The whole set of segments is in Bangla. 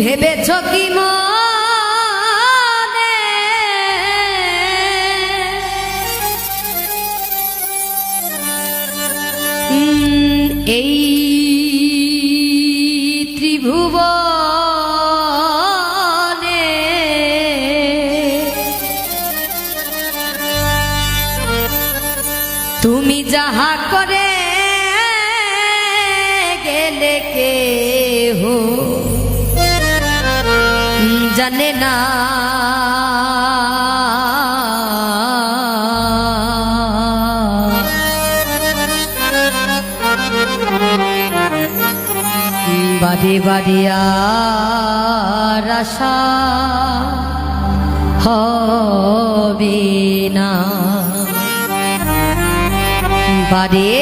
ভেবেছ কি মনে? জানে না। বাদে বাদে আর হবে না। বাদে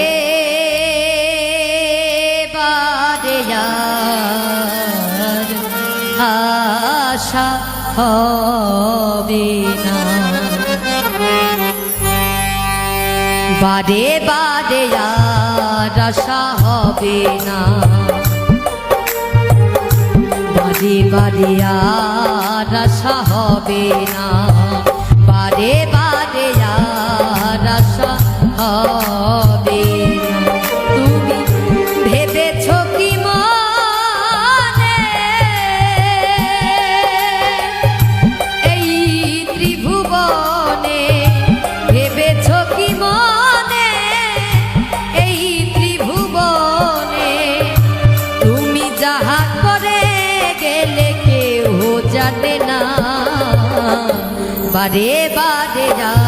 বাদে আর আশা হবে না। বাদে বাদে আর আশা হবে না। বাদে বাদে আর আশা হবে না। বাদে বাদে আর আশা হবে জানে না বারে বারে আর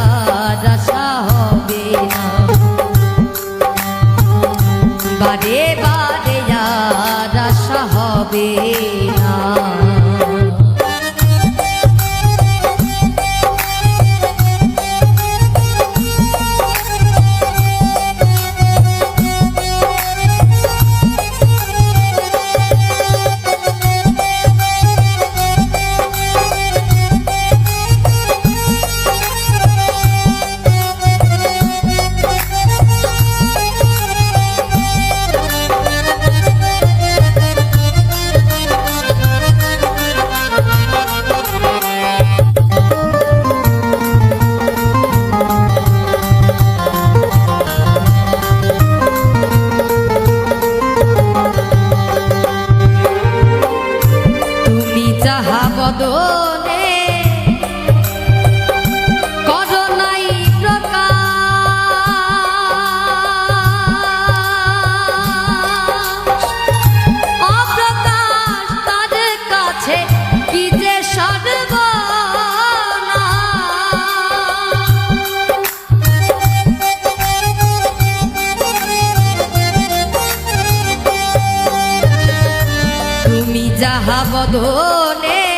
যাহা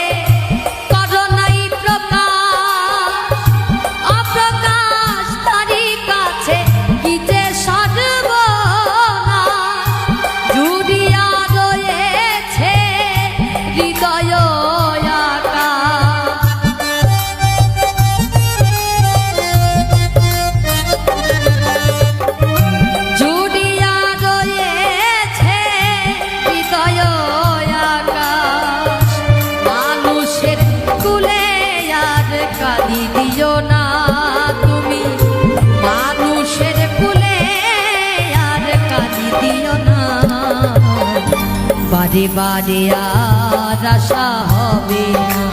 বারে বারে আর আশা হবে না।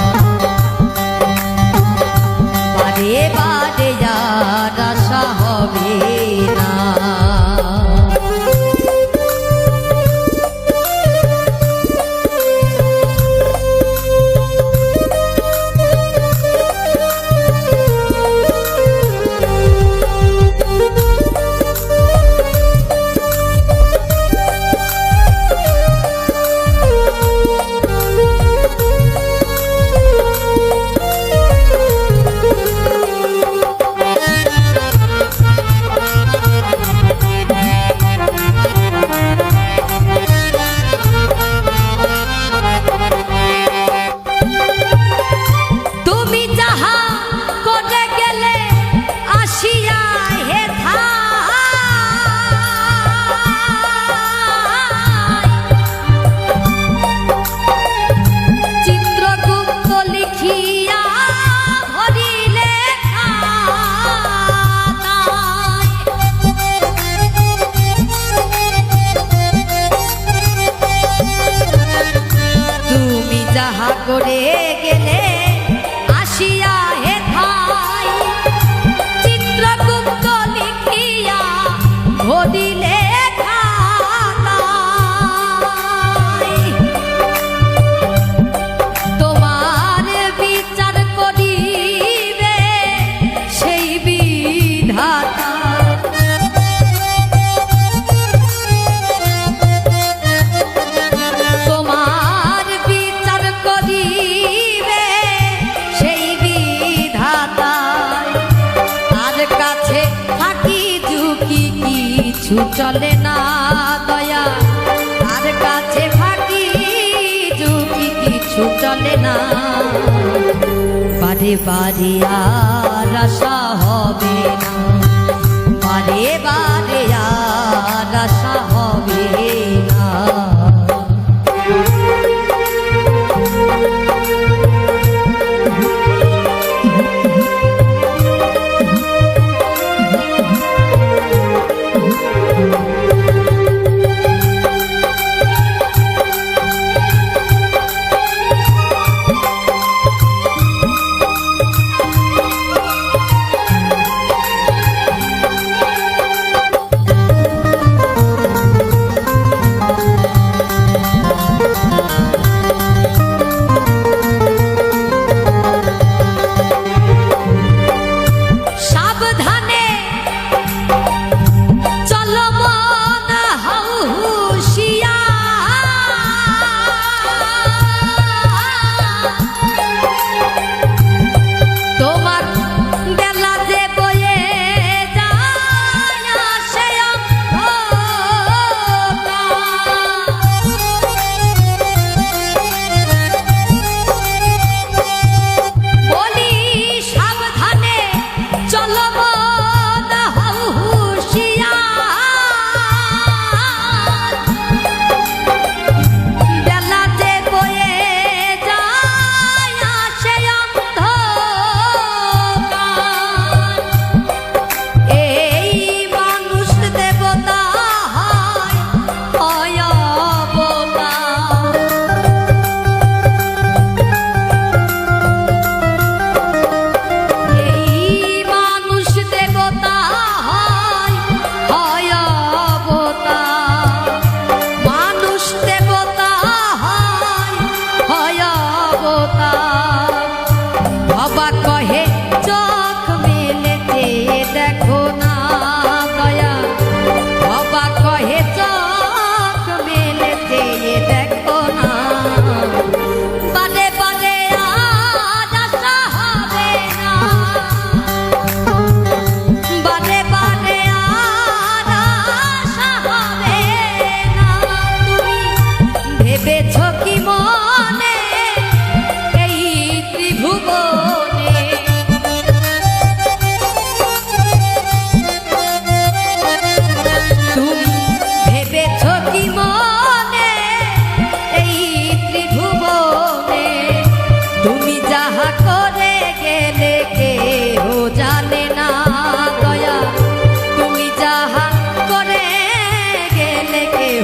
বারে আর আশা হবে চলে না দয়া। আর কাছে ফাঁকি যুগি কিছু চলে না। বারে বারে আর আশা হবে না। বারে বারে আর আশা হবে।